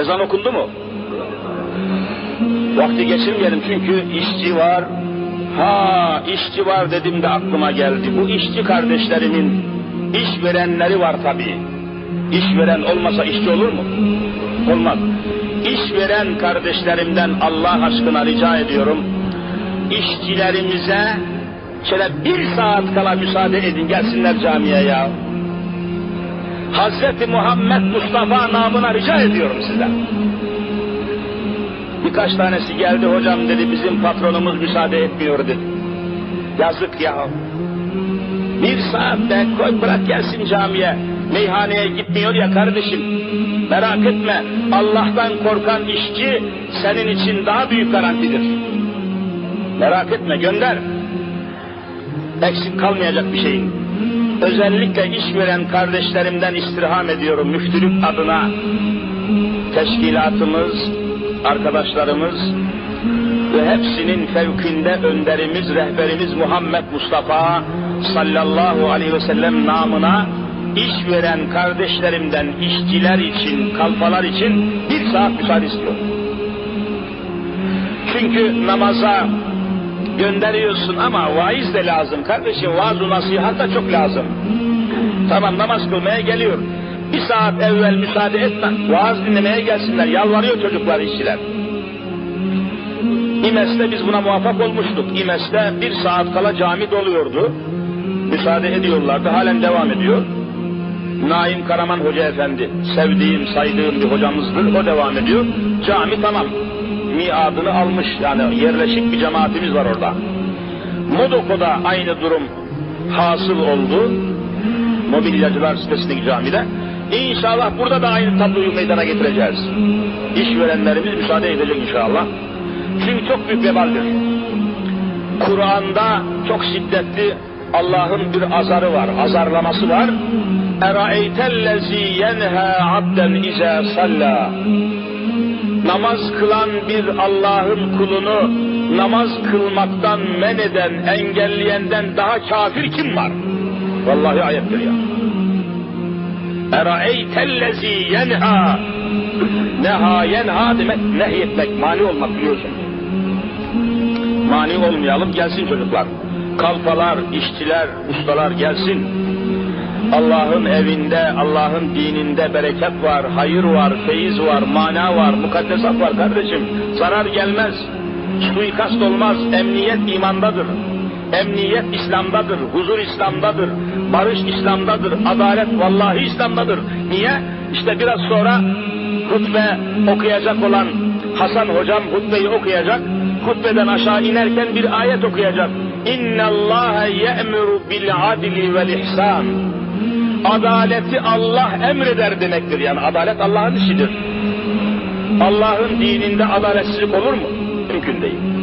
Ezan okundu mu? Vakti geçirmeyelim çünkü işçi var. Ha işçi var dedim de aklıma geldi. Bu işçi kardeşlerimin işverenleri var tabii. İşveren olmasa işçi olur mu? Olmaz. İşveren kardeşlerimden Allah aşkına rica ediyorum. İşçilerimize şöyle bir saat kala müsaade edin gelsinler camiye ya. Hazreti Muhammed Mustafa namına rica ediyorum sizden. Birkaç tanesi geldi hocam dedi bizim patronumuz müsaade etmiyor dedi. Yazık ya. Bir saatte koy bırak gelsin camiye. Meyhaneye gitmiyor ya kardeşim. Merak etme Allah'tan korkan işçi senin için daha büyük garantidir. Merak etme gönder. Eksik kalmayacak bir şeyin. Özellikle işveren kardeşlerimden istirham ediyorum müftülük adına. Teşkilatımız, arkadaşlarımız ve hepsinin fevkinde önderimiz, rehberimiz Muhammed Mustafa sallallahu aleyhi ve sellem namına işveren kardeşlerimden işçiler için, kalfalar için bir saat müsaade istiyorum. Çünkü namaza gönderiyorsun ama vaiz de lazım kardeşim. Vaaz-ı nasihat da çok lazım. Tamam namaz kılmaya geliyor. Bir saat evvel müsaade etme. Vaaz dinlemeye gelsinler. Yalvarıyor çocuklar işçiler. İmes'te biz buna muvaffak olmuştuk. İmes'te bir saat kala cami doluyordu. Müsaade ediyorlardı. Halen devam ediyor. Naim Karaman Hoca Efendi, sevdiğim, saydığım bir hocamızdır. O devam ediyor. Cami tamam. Miadını almış yani yerleşik bir cemaatimiz var orada. Modoko'da aynı durum hasıl oldu. Mobilyacılar sitesindeki camide. İnşallah burada da aynı tabloyu meydana getireceğiz. İşverenlerimiz müsaade edecek inşallah. Çünkü çok büyük vebaldir. Kur'an'da çok şiddetli Allah'ın bir azarı var, azarlaması var. Eraeytellezi yenha abden ize salla. Namaz kılan bir Allah'ın kulunu namaz kılmaktan men eden, engelleyenden daha kafir kim var? Vallahi ayettir ya. Eraeytellezi yenha. Neha yenha demek nehyetmek, mani olmak biliyorsun. Mani olmayalım gelsin çocuklar. Kalfalar, işçiler, ustalar gelsin. Allah'ın evinde, Allah'ın dininde bereket var, hayır var, feyiz var, mana var, mukaddesat var kardeşim. Zarar gelmez, suikast olmaz, emniyet imandadır. Emniyet İslam'dadır, huzur İslam'dadır, barış İslam'dadır, adalet vallahi İslam'dadır. Niye? İşte biraz sonra hutbe okuyacak olan Hasan hocam hutbeyi okuyacak. Hutbeden aşağı inerken bir ayet okuyacak. İnna Allah ye'muru bil adli vel ihsan. Adaleti Allah emreder demektir. Yani adalet Allah'ın işidir. Allah'ın dininde adaletsizlik olur mu? Mümkün değil.